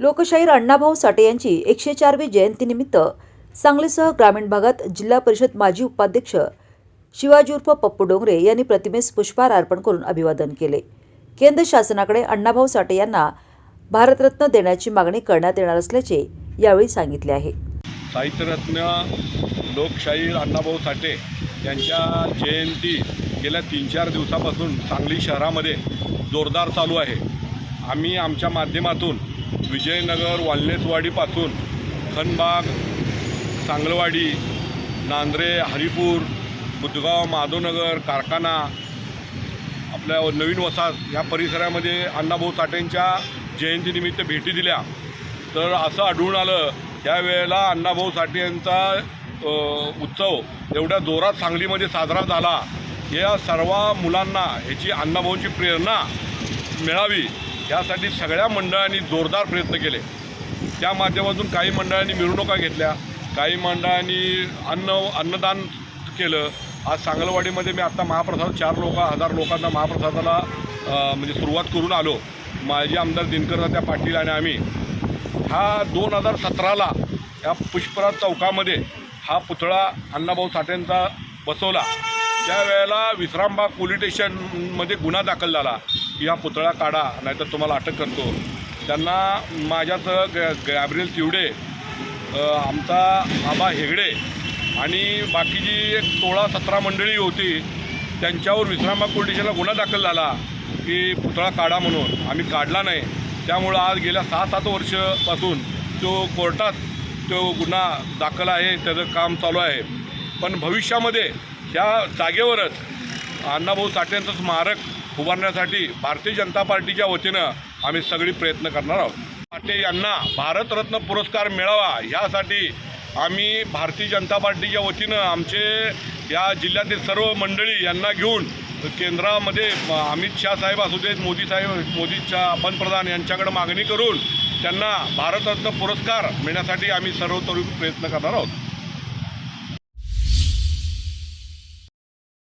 लोकशाहीर अण्णाभाऊ साठे यांची एकशे चारवी जयंतीनिमित्त सांगलीसह ग्रामीण भागात जिल्हा परिषद माजी उपाध्यक्ष शिवाजी उर्फ पप्पू डोंगरे यांनी प्रतिमेस पुष्पहार अर्पण करून अभिवादन केले. केंद्र शासनाकडे अण्णाभाऊ साठे यांना भारतरत्न देण्याची मागणी करण्यात येणार असल्याचे यावेळी सांगितले आहे. साहित्यरत्न लोकशाहीर अण्णाभाऊ साठे यांच्या जयंती गेल्या तीन चार दिवसापासून सांगली शहरामध्ये जोरदार चालू आहे. आम्ही आमच्या माध्यमातून विजयनगर वाल्नेसवाडीपासून खनबाग सांगलवाडी नांद्रे हरिपूर बुधगाव माधवनगर कारखाना आपल्या नवीन वसाहत या परिसरामध्ये अण्णाभाऊ साठेंच्या जयंतीनिमित्त भेटी दिल्या. तर असं आढळून आलं त्यावेळेला अण्णाभाऊ साठे यांचा उत्सव एवढ्या जोरात सांगलीमध्ये साजरा झाला. या सर्व मुलांना ह्याची अण्णाभाऊची प्रेरणा मिळावी. यासाठी सगळ्या मंडळांनी जोरदार प्रयत्न केले. त्या माध्यमातून काही मंडळांनी मिरवणुका घेतल्या काही मंडळांनी अन्न अन्नदान केलं. आज सांगलवाडीमध्ये मी आत्ता महाप्रसाद चार लोक हजार लोकांना महाप्रसादाला म्हणजे सुरुवात करून आलो. माजी आमदार दिनकरदात्या त्या पाटील आणि आम्ही. हा दोन हजार सतराला या पुष्पराज चौकामध्ये हा पुतळा अण्णाभाऊ साठेंचा बसवला. त्यावेळेला विश्रामबाग पोलीस स्टेशनमध्ये गुन्हा दाखल झाला. की हा पुतळा काढा नाहीतर तुम्हाला अटक करतो. त्यांना माझ्यासह ग गॅब्रियल तिवडे आमचा आबा हेगडे आणि बाकीची एक सोळा सतरा मंडळी होती त्यांच्यावर विश्रामबाग पोलीस गुन्हा दाखल झाला की पुतळा काढा म्हणून. आम्ही काढला नाही. त्यामुळं आज गेल्या सहा सात वर्षापासून तो कोर्टात तो गुन्हा दाखल आहे त्याचं काम चालू आहे. पण भविष्यामध्ये त्या जागेवरच अण्णाभाऊ साठेंचं स्मारक उभारण्यासाठी भारतीय जनता पार्टीच्या वतीनं आम्ही सगळी प्रयत्न करणार आहोत. पाटे यांना भारतरत्न पुरस्कार मिळावा ह्यासाठी आम्ही भारतीय जनता पार्टीच्या वतीनं आमचे या जिल्ह्यातील सर्व मंडळी यांना घेऊन केंद्रामध्ये अमित शाह साहेब असू देत मोदी साहेब मोदीच्या पंतप्रधान यांच्याकडे मागणी करून त्यांना भारतरत्न पुरस्कार मिळण्यासाठी आम्ही सर्वतोरी प्रयत्न करणार आहोत.